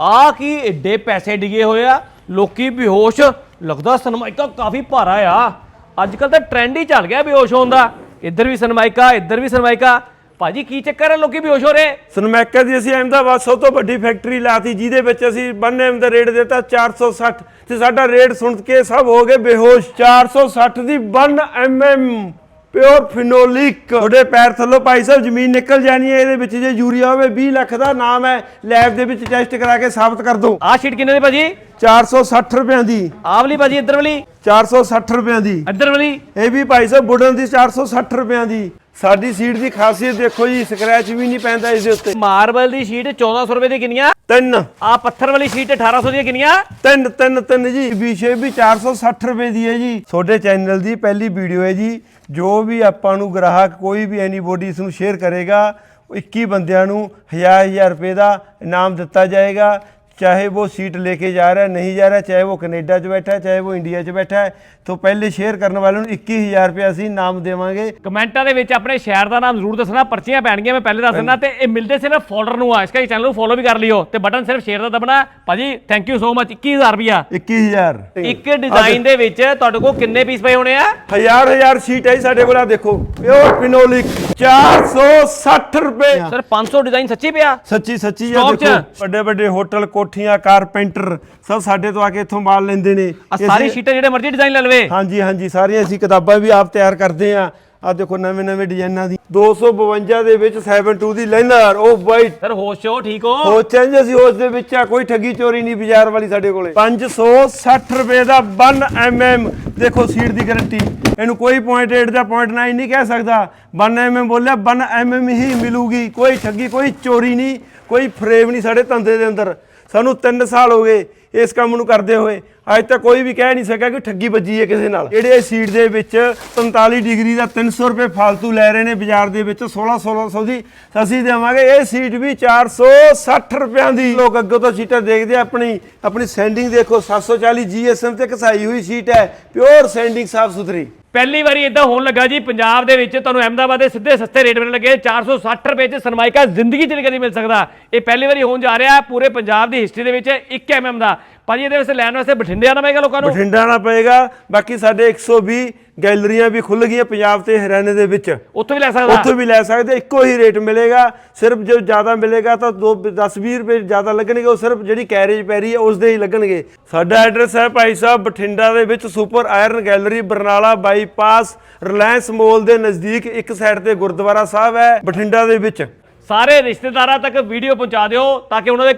ਆ ਕੀ ਏਡੇ ਪੈਸੇ ਡਿਗੇ ਹੋਏ ਆ? ਲੋਕੀ ਬੇਹੋਸ਼, ਲੱਗਦਾ ਸਨਮਾਇਕਾ ਕਾਫੀ ਭਾਰਾ ਆ। ਅੱਜ ਕੱਲ ਤਾਂ ਟ੍ਰੈਂਡ ਹੀ ਚੱਲ ਗਿਆ ਬੇਹੋਸ਼ ਹੋਣ ਦਾ। ਇੱਧਰ ਵੀ ਸਨਮਾਈਕਾ ਇੱਧਰ ਵੀ ਸਨਮਾਈਕਾ ਭਾਜੀ, ਕੀ ਚੱਕਰ ਹੈ ਲੋਕੀ ਬੇਹੋਸ਼ ਹੋ ਰਹੇ। ਸਨਮੈਕਾ ਦੀ ਅਸੀਂ ਅਹਿਮਦਾਬਾਦ ਸਭ ਤੋਂ ਵੱਡੀ ਫੈਕਟਰੀ ਲਾਤੀ, ਜਿਹਦੇ ਵਿੱਚ ਅਸੀਂ 1 ਐਮ ਦਾ ਰੇਟ ਦਿੱਤਾ 460 ਤੇ ਸਾਡਾ ਰੇਟ ਸੁਣ ਕੇ ਸਭ ਹੋ ਗਏ ਬੇਹੋਸ਼। 460 ਦੀ 1 ਐਮ ਪਿਓਰ ਫਿਨੋਲਿਕ। ਤੁਹਾਡੇ ਪੈਰ ਥੱਲੋਂ ਭਾਈ ਸਾਹਿਬ ਜ਼ਮੀਨ ਨਿਕਲ ਜਾਣੀ ਹੈ ਇਹਦੇ ਵਿੱਚ ਜੇ ਯੂਰੀਆ ਹੋਵੇ 20 ਲੱਖ ਦਾ ਨਾਮ ਹੈ ਲੈਬ ਦੇ ਵਿੱਚ ਟੈਸਟ ਕਰਾ ਕੇ ਸਾਬਤ ਕਰ ਦੋ ਆ ਸ਼ੀਟ ਕਿੰਨੇ ਦੀ ਭਾਜੀ? 460 ਰੁਪਏ ਦੀ। ਆਹ ਵਾਲੀ ਭਾਜੀ ਇੱਧਰ ਵਾਲੀ? 460 ਰੁਪਏ ਦੀ। ਇੱਧਰ ਵਾਲੀ? ਇਹ ਵੀ ਭਾਈ ਸਾਹਿਬ ਵੁਡਨ ਦੀ 460 ਰੁਪਏ ਦੀ। ਸਾਡੀ ਸੀਟ ਦੀ ਖਾਸੀਅਤ ਦੇਖੋ ਜੀ ਸਕ੍ਰੈਚ ਵੀ ਨਹੀਂ ਪੈਂਦਾ ਇਸ ਦੇ ਉੱਤੇ। ਮਾਰਬਲ ਦੀ ਸ਼ੀਟ 1400 ਰੁਪਏ ਦੀ ਕਿੰਨੀਆਂ ਤਿੰਨ। ਆ ਪੱਥਰ ਵਾਲੀ ਸ਼ੀਟ 1800 ਦੀਆਂ ਕਿੰਨੀਆਂ? ਤਿੰਨ ਤਿੰਨ ਤਿੰਨ ਜੀ। ਵਿਸ਼ੇ ਵੀ 460 ਰੁਪਏ ਦੀ ਹੈ ਜੀ। ਤੁਹਾਡੇ ਚੈਨਲ ਦੀ ਪਹਿਲੀ ਵੀਡੀਓ ਹੈ ਜੀ। ਜੋ ਵੀ ਆਪਾਂ ਨੂੰ ਗ੍ਰਾਹਕ ਕੋਈ ਵੀ ਐਨੀਬੋਡੀ ਇਸ ਨੂੰ ਸ਼ੇਅਰ ਕਰੇਗਾ ਉਹ 21 ਬੰਦਿਆਂ ਨੂੰ 1000 1000 ਰੁਪਏ ਦਾ ਇਨਾਮ ਦਿੱਤਾ ਜਾਏਗਾ। ਚਾਹੇ ਉਹ ਸੀਟ लेके जा रहा है नहीं जा रहा है चाहे वो कनेडा 'ਚ ਬੈਠਾ ਹੈ ਚਾਹੇ ਉਹ ਇੰਡੀਆ 'ਚ ਬੈਠਾ ਹੈ तो पहले ਸ਼ੇਅਰ ਕਰਨ ਵਾਲੇ ਨੂੰ 21000 ਰੁਪਏ ਅਸੀਂ ਇਨਾਮ ਦੇਵਾਂਗੇ ਕਮੈਂਟਾਂ ਦੇ ਵਿੱਚ ਆਪਣੇ ਸ਼ਹਿਰ ਦਾ ਨਾਮ ਜ਼ਰੂਰ ਦੱਸਣਾ ਪਰਚੀਆਂ ਪੈਣਗੀਆਂ ਮੈਂ ਪਹਿਲੇ ਦੱਸ ਦਿੰਦਾ ਤੇ ਇਹ ਮਿਲਦੇ ਸਿਰਫ ਫੋਲੋਅਰ ਨੂੰ ਆ ਇਸ ਕਰਕੇ ਚੈਨਲ ਨੂੰ ਫੋਲੋ ਵੀ ਕਰ ਲਿਓ ਤੇ ਬਟਨ ਸਿਰਫ ਸ਼ੇਅਰ ਦਾ ਦਬਣਾ ਭਾਜੀ ਥੈਂਕ ਯੂ ਸੋ ਮਚ 21000 ਰੁਪਿਆ 21000 ਇੱਕ ਡਿਜ਼ਾਈਨ ਦੇ ਵਿੱਚ ਤੁਹਾਡੇ ਕੋਲ ਕਿੰਨੇ ਪੀਸ ਪਏ ਹੋਣੇ ਆ ਹਜ਼ਾਰ ਹਜ਼ਾਰ ਸੀਟ ਹੈ ਜੀ ਸਾਡੇ ਕੋਲ ਆ ਦੇਖੋ ਪਿਓਰ ਫਿਨੋਲਿਕ 460 ਰੁਪਏ ਸਰ 500 ਡਿਜ਼ਾਈਨ ਸੱਚੀ ਪਿਆ ਸੱਚੀ ਸੱਚੀ ਆ Stock 'ਚ? ਦੇਖੋ ਵੱਡੇ ਵੱਡੇ ਹੋਟਲ ਕੋਠੀਆਂ ਕਾਰਪੈਂਟਰ ਸਭ ਸਾਡੇ ਤੋਂ ਆ ਕੇ ਇੱਥੋਂ ਮਾਲ ਲੈਂਦੇ ਨੇ। ਆ ਸਾਰੀ ਸ਼ੀਟਾਂ ਜਿਹੜੇ ਮਰਜ਼ੀ ਡਿਜ਼ਾਈਨ ਲੈ ਲਵੇ। ਹਾਂਜੀ ਹਾਂਜੀ ਸਾਰੀਆਂ ਅਸੀਂ ਕਿਤਾਬਾਂ ਵੀ ਆਪ ਤਿਆਰ ਕਰਦੇ ਆ ਆ ਦੇਖੋ ਨਵੇਂ ਨਵੇਂ ਡਿਜ਼ਾਈਨਾਂ ਦੀ। 252 ਦੇ ਵਿੱਚ 72 ਦੀ ਲੈਂਦਰ ਉਹ ਵਾਈਟ ਸਰ ਹੋਸ਼ ਹੋ ਠੀਕ ਹੋ? ਹੋ ਚੇਂਜ ਅਸੀਂ ਉਸ ਦੇ ਵਿੱਚ ਆ ਕੋਈ ਠੱਗੀ ਚੋਰੀ ਨਹੀਂ ਬਾਜ਼ਾਰ ਵਾਲੀ ਸਾਡੇ ਕੋਲੇ। 560 ਰੁਪਏ ਦਾ 1 mm ਦੇਖੋ ਸੀਟ ਦੀ ਗਾਰੰਟੀ ਇਹਨੂੰ ਕੋਈ 0.8 ਦਾ 0.9 ਨਹੀਂ ਕਹਿ ਸਕਦਾ। 1 mm ਬੋਲਿਆ 1 mm ਹੀ ਮਿਲੂਗੀ। ਕੋਈ ਠੱਗੀ ਕੋਈ ਚੋਰੀ ਨਹੀਂ ਕੋਈ ਫਰੇਮ ਨਹੀਂ ਸਾਡੇ ਧੰਦੇ ਦੇ ਅੰਦਰ। ਸਾਨੂੰ 3 ਸਾਲ ਹੋ ਗਏ ਇਸ ਕੰਮ ਨੂੰ ਕਰਦੇ ਹੋਏ। ਅੱਜ ਤੱਕ ਕੋਈ ਵੀ ਕਹਿ ਨਹੀਂ ਸਕਿਆ ਕਿ ਠੱਗੀ ਵੱਜੀ ਹੈ ਕਿਸੇ ਨਾਲ। ਜਿਹੜੇ ਇਹ ਸੀਟ ਦੇ ਵਿੱਚ 45 ਡਿਗਰੀ ਦਾ 300 ਰੁਪਏ ਫालतू ਲੈ ਰਹੇ ਨੇ ਬਾਜ਼ਾਰ ਦੇ ਵਿੱਚ 16 1600 ਦੀ ਅਸੀਂ ਦੇਵਾਂਗੇ। ਇਹ ਸੀਟ ਵੀ 460 ਰੁਪਿਆਂ ਦੀ। ਲੋਕ ਅੱਗੋਂ ਤੋਂ ਸੀਟਾਂ ਦੇਖਦੇ ਆਪਣੀ ਆਪਣੀ ਸੈਂਡਿੰਗ ਦੇਖੋ। 740 GSM ਤੇ ਘਸਾਈ ਹੋਈ ਸੀਟ ਹੈ। ਪਿਓਰ ਸੈਂਡਿੰਗ ਸਾਫ਼ ਸੁਥਰੀ ਪਹਿਲੀ ਵਾਰੀ ਇਦਾਂ ਹੋਣ ਲੱਗਾ ਜੀ, ਪੰਜਾਬ ਦੇ ਵਿੱਚ ਤੁਹਾਨੂੰ ਅਹਿਮਦਾਬਾਦ ਦੇ ਸਿੱਧੇ ਸਸਤੇ ਰੇਟ ਮਿਲਣ ਲੱਗੇ 460 ਰੁਪਏ ਚ ਸਰਮਾਇਕਾ ਜ਼ਿੰਦਗੀ ਚ ਨਹੀਂ ਕਦੀ ਮਿਲ ਸਕਦਾ। ਇਹ ਪਹਿਲੀ ਵਾਰੀ ਹੋਣ ਜਾ ਰਿਹਾ ਪੂਰੇ ਪੰਜਾਬ ਦੀ ਹਿਸਟਰੀ ਦੇ ਵਿੱਚ 1 ਐਮਐਮ ਦਾ। ਭਾਜੀ ਇਹਦੇ ਵਾਸਤੇ ਲੈਣ ਵਾਸਤੇ ਬਠਿੰਡੇ ਆਣਾ ਪਏਗਾ ਲੋਕਾਂ ਨੂੰ? ਬਠਿੰਡਾ ਨਾ ਪਏਗਾ ਬਾਕੀ ਸਾਡੇ 120 ਗੈਲਰੀਆਂ ਵੀ ਖੁੱਲ ਗਈਆਂ ਪੰਜਾਬ ਤੇ ਹਰਿਆਣੇ ਦੇ ਵਿੱਚ। ਉੱਥੋਂ ਵੀ ਲੈ ਸਕਦਾ? ਉੱਥੋਂ ਵੀ ਲੈ ਸਕਦੇ ਇੱਕੋ ਹੀ ਰੇਟ ਮਿਲੇਗਾ। ਸਿਰਫ ਜੋ ਜ਼ਿਆਦਾ ਮਿਲੇਗਾ ਤਾਂ 2 10 20 ਰੁਪਏ ਜ਼ਿਆਦਾ ਲੱਗਣਗੇ ਉਹ ਸਿਰਫ ਜਿਹੜੀ ਕੈਰੇਜ ਪੈ ਰਹੀ ਹੈ ਉਸ ਦੇ ਹੀ ਲੱਗਣਗੇ। ਸਾਡਾ ਐਡਰੈਸ ਹੈ ਭਾਈ ਸਾਹਿਬ ਬਠਿੰਡਾ ਦੇ ਵਿੱਚ super iron gallery Barnala bypass Reliance mall ਦੇ ਨਜ਼ਦੀਕ ਇੱਕ ਸਾਈਡ ਤੇ ਗੁਰਦੁਆਰਾ ਸਾਹਿਬ ਹੈ ਬਠਿੰਡਾ ਦੇ ਵਿੱਚ। ਸਾਰੇ ਰਿਸ਼ਤੇਦਾਰਾਂ ਤੱਕ ਵੀਡੀਓ ਪਹੁੰਚਾ ਦਿਓ ਤਾਂ ਕਿ ਉਹਨਾਂ ਦੇ